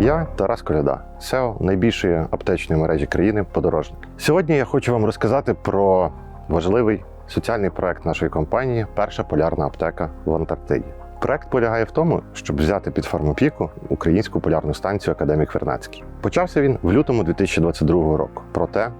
Я Тарас Коляда, SEO найбільшої аптечної мережі країни Подорожник. Сьогодні я хочу вам розказати про важливий соціальний проект нашої компанії Перша полярна аптека в Антарктиді. Проект полягає в тому, щоб взяти під фармопіку українську полярну станцію Академік Вернацький. Почався він в лютому 2022 року. Проте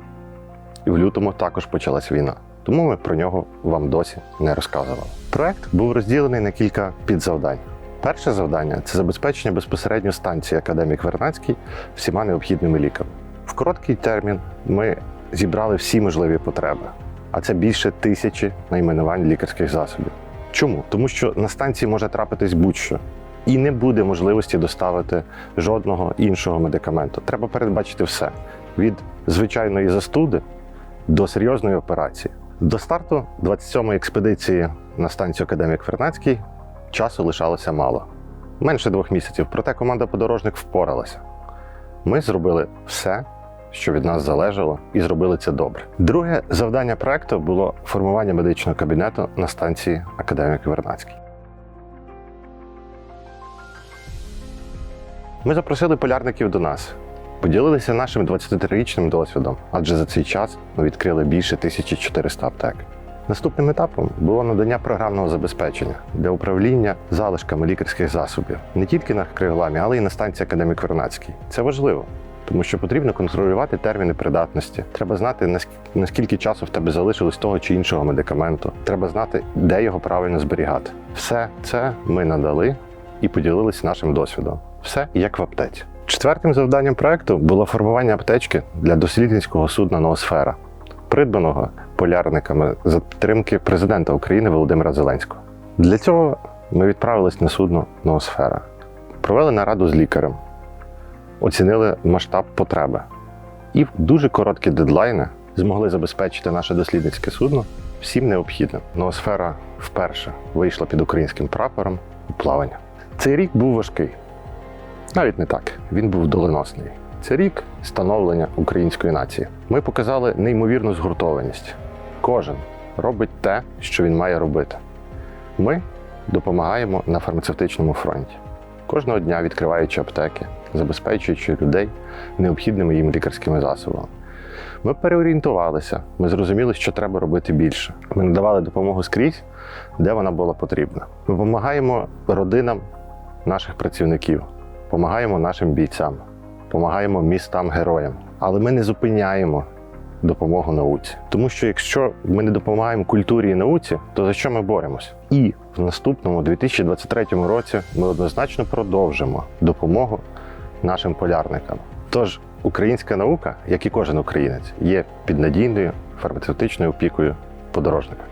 в лютому також почалась війна. Тому ми про нього вам досі не розказували. Проект був розділений на кілька підзавдань. Перше завдання це забезпечення безпосередньо станції Академік Вернацький всіма необхідними ліками. В короткий термін ми зібрали всі можливі потреби, а це більше тисячі найменувань лікарських засобів. Чому? Тому що на станції може трапитись будь-що, і не буде можливості доставити жодного іншого медикаменту. Треба передбачити все від звичайної застуди до серйозної операції. До старту 27-ї експедиції на станцію Академік Вернацький часу лишалося мало менше двох місяців. Проте команда подорожник впоралася. Ми зробили все, що від нас залежало, і зробили це добре. Друге завдання проекту було формування медичного кабінету на станції Академік Вернацький. Ми запросили полярників до нас, поділилися нашим 23-річним досвідом, адже за цей час ми відкрили більше 1400 аптек. Наступним етапом було надання програмного забезпечення для управління залишками лікарських засобів не тільки на криголамі, але й на станції Академік Вернацький. Це важливо, тому що потрібно контролювати терміни придатності. Треба знати, наскільки часу в тебе залишилось того чи іншого медикаменту. Треба знати, де його правильно зберігати. Все це ми надали і поділилися нашим досвідом. Все як в аптеці. Четвертим завданням проекту було формування аптечки для дослідницького судна Ноосфера, придбаного полярниками за підтримки президента України Володимира Зеленського. Для цього ми відправились на судно Ноосфера, провели нараду з лікарем, оцінили масштаб потреби і в дуже короткі дедлайни змогли забезпечити наше дослідницьке судно всім необхідним. Ноосфера вперше вийшла під українським прапором у плавання. Цей рік був важкий. Навіть не так, він був доленосний. Це рік становлення української нації. Ми показали неймовірну згуртованість. Кожен робить те, що він має робити. Ми допомагаємо на фармацевтичному фронті, кожного дня відкриваючи аптеки, забезпечуючи людей необхідними їм лікарськими засобами. Ми переорієнтувалися, ми зрозуміли, що треба робити більше. Ми надавали допомогу скрізь, де вона була потрібна. Ми допомагаємо родинам наших працівників, допомагаємо нашим бійцям, допомагаємо містам-героям. Але ми не зупиняємо допомогу науці. Тому що якщо ми не допомагаємо культурі і науці, то за що ми боремось? І в наступному 2023 році ми однозначно продовжимо допомогу нашим полярникам. Тож українська наука, як і кожен українець, є піднадійною фармацевтичною опікою подорожника.